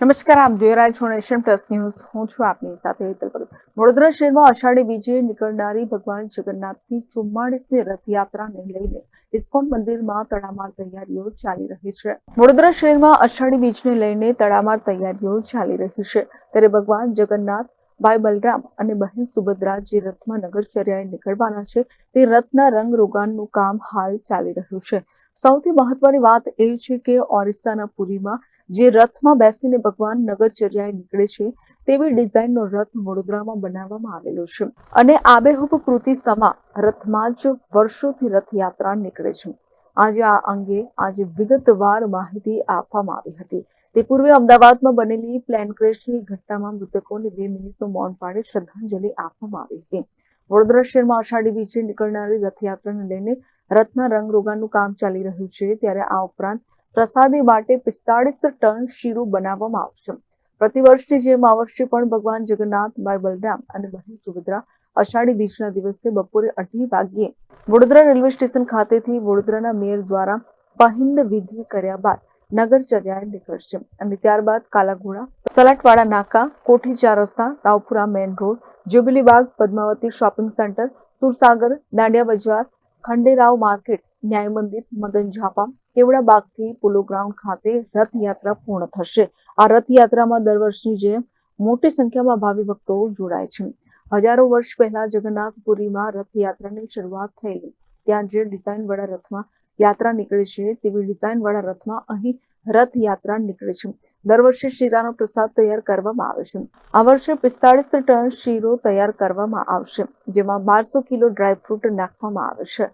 નમસ્કાર, આપ જોઈ રહ્યા છો નેશન પ્લસ ન્યૂઝ. હું છું આપની સાથે હેતલ પટેલ વડોદરા શહેરમાં અષાઢી બીજે નીકળનારી ભગવાન જગન્નાથની ચુમ્માળીસમી રથયાત્રાને લઈને ઇસ્કોન મંદિરમાં તડામાર તૈયારીઓ ચાલી રહી છે. વડોદરા શહેરમાં અષાઢી બીજને લઈને તડામાર તૈયારીઓ ચાલી રહી છે. ત્યારે ભગવાન જગન્નાથ, ભાઈ બલરામ અને બહેન સુભદ્રા જે રથમાં નગરચર્યાએ નીકળવાના છે, તે રથના રંગ રોગાનનું કામ હાલ ચાલી રહ્યું છે. સૌથી મહત્વની વાત એ છે કે ઓરિસ્સાના પુરીમાં જે રથમાં બેસીને ભગવાન નગરચર્યાએ નીકળે છે, તેવી ડિઝાઇનનો રથ વડોદરામાં બનાવવામાં આવેલો છે. અને આબેહૂબ કૃતિ સમા રથમાં જ વર્ષોથી રથયાત્રા નીકળે છે. આજે આ અંગે આજે વિગતવાર માહિતી આપવામાં આવી હતી. તે પૂર્વે અમદાવાદમાં બનેલી પ્લેન ક્રેશની ઘટનામાં મૃતકોને બે મિનિટનું મૌન પાડી શ્રદ્ધાંજલિ આપવામાં આવી હતી. વડોદરા શહેરમાં અષાઢી બીજે નીકળનારી રથયાત્રાને લઈને રથના રંગરોગાનનું કામ ચાલી રહ્યું છે, ત્યારે આ ઉપરાંત પ્રસાદી માટે પિસ્તાળીસ ટન શીરું બનાવવામાં આવશે. પ્રતિવર્ષની જેમ આ વર્ષે પણ ભગવાન જગન્નાથ ભાઈ બલરામ અને બહેન સુભદ્રા અષાઢી બીજના દિવસે બપોરે અઢી વાગ્યે વડોદરા રેલવે સ્ટેશન ખાતેથી વડોદરાના મેયર દ્વારા પહિંદ વિધિ કર્યા બાદ નગરચર્યાએ નીકળશે અને ત્યારબાદ કાલાઘોડા, સલાટવાડા, નાકા, કોઠી ચાર રસ્તા, Raopura main road Jubileebaug Padmavati shopping centre, Sursagar, Dandiya Bazar, Khanderao market ન્યાય મંદિર મદન ઝાપા કેવડા બાગથી પોલો ગ્રાઉન્ડ ખાતે રથયાત્રા પૂર્ણ થશે. આ રથયાત્રામાં દર વર્ષની જેમ મોટી સંખ્યામાં ભાવિ ભક્તો જોડાય છે. હજારો વર્ષ પહેલા જગન્નાથપુરીમાં રથયાત્રાની શરૂઆત થયેલી. ત્યાં જે ડિઝાઇન વાળા રથમાં યાત્રા નીકળે છે, તેવી ડિઝાઇન વાળા રથમાં અહીં રથયાત્રા નીકળે છે. દર વર્ષે શીરાનો પ્રસાદ તૈયાર કરવામાં આવે છે. આ વર્ષે પિસ્તાળીસ ટન શીરો તૈયાર કરવામાં આવશે, જેમાં બારસો કિલો ડ્રાયફ્રૂટ નાખવામાં આવે છે.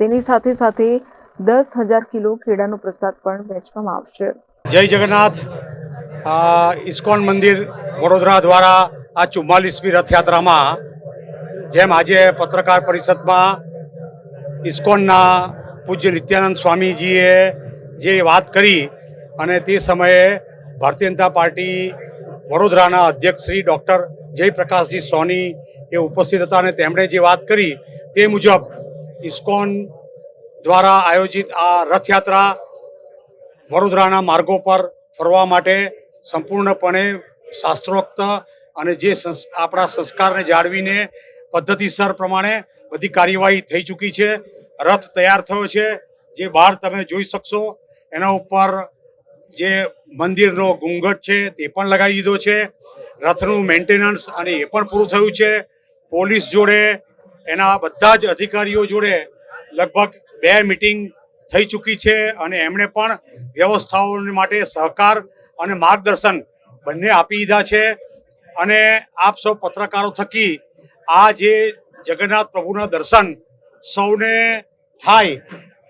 તેની સાથે સાથે દસ હજાર કિલો કેળાનો પ્રસાદ પણ વહેંચવામાં આવશે. જય જગન્નાથ. ઇસ્કોન મંદિર વડોદરા દ્વારા આ ચુમ્માલીસમી રથયાત્રામાં જેમ આજે પત્રકાર પરિષદમાં ઇસ્કોનના પૂજ્ય નિત્યાનંદ સ્વામીજીએ જે વાત કરી અને તે સમયે ભારતીય જનતા પાર્ટી વડોદરાના અધ્યક્ષ શ્રી ડૉક્ટર જયપ્રકાશજી સોની એ ઉપસ્થિત હતા અને તેમણે જે વાત કરી તે મુજબ ઇસ્કોન દ્વારા આયોજિત આ રથયાત્રા વડોદરાના માર્ગો પર ફરવા માટે સંપૂર્ણપણે શાસ્ત્રોક્ત અને જે આપણા સંસ્કારને જાળવીને પદ્ધતિસર પ્રમાણે બધી કાર્યવાહી થઈ ચૂકી છે. રથ તૈયાર થયો છે. જે બહાર તમે જોઈ શકશો, એના ઉપર જે મંદિરનો ઘૂંઘટ છે તે પણ લગાવી દીધો છે. રથનું મેન્ટેનન્સ અને એ પણ પૂરું થયું છે. પોલીસ જોડે એના બધા જ અધિકારીઓ જોડે લગભગ બે મિટિંગ થઈ ચૂકી છે અને એમણે પણ વ્યવસ્થાઓ માટે સહકાર અને માર્ગદર્શન બંને આપી દીધા છે. અને આપ સૌ પત્રકારો થકી આ જે જગન્નાથ પ્રભુના દર્શન સૌને થાય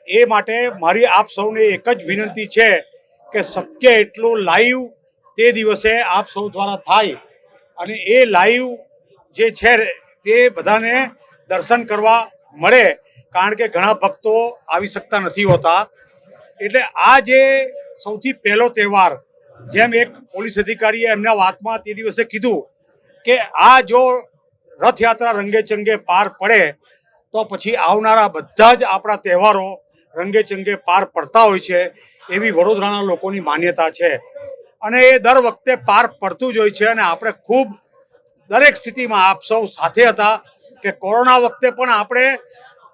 એ માટે મારી આપ સૌને એક જ વિનંતી છે કે શક્ય એટલું લાઈવ તે દિવસે આપ સૌ દ્વારા થાય. અને એ લાઈવ જે છે તે બધાને દર્શન કરવા મળે, કારણ કે ઘણા ભક્તો આવી શકતા નથી હોતા. એટલે આ જે સૌથી પહેલો તહેવાર, જેમ એક પોલીસ અધિકારીએ એમના વાતમાં તે દિવસે કીધું કે આ જો રથયાત્રા રંગે ચંગે પાર પડે, તો પછી આવનારા બધા જ આપણા તહેવારો રંગે ચંગે પાર પડતા હોય છે, એવી વડોદરાના લોકોની માન્યતા છે. અને એ દર વખતે પાર પડતું જ હોય છે અને આપણે ખૂબ દરેક સ્થિતિમાં આપ સૌ સાથે હતા. કે કોરોના વખતે પણ આપણે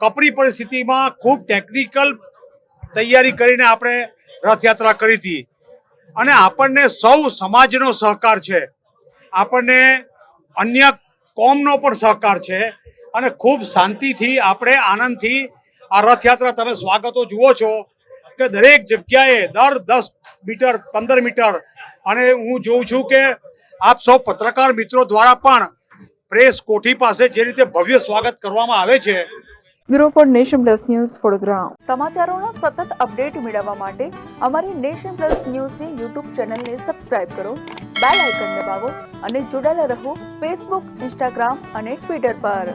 કપરી પરિસ્થિતિમાં ખૂબ ટેકનિકલ તૈયારી કરીને આપણે રથયાત્રા કરી હતી. અને આપણને સૌ સમાજનો સહકાર છે. આપણને અન્ય કોમનો પણ સહકાર છે. અને ખૂબ શાંતિથી આપણે આનંદથી આ રથયાત્રા તમે સ્વાગતો જુઓ છો કે દરેક જગ્યાએ દર દસ મીટર, પંદર મીટર અને હું જોઉં છું કે આપ સૌ પત્રકાર મિત્રો દ્વારા પણ પ્રેસ કોઠી પાસે જે રીતે ભવ્ય સ્વાગત કરવામાં આવે છે. Bureau for nation plus news, Vadodara. સમાચારોના સતત અપડેટ મેળવવા માટે અમારી નેશન પ્લસ ન્યૂઝની યુટ્યુબ ચેનલને સબસ્ક્રાઇબ કરો, બેલ આઇકન દબાવો અને જોડાયેલા રહો ફેસબુક, ઇન્સ્ટાગ્રામ અને ટ્વિટર પર.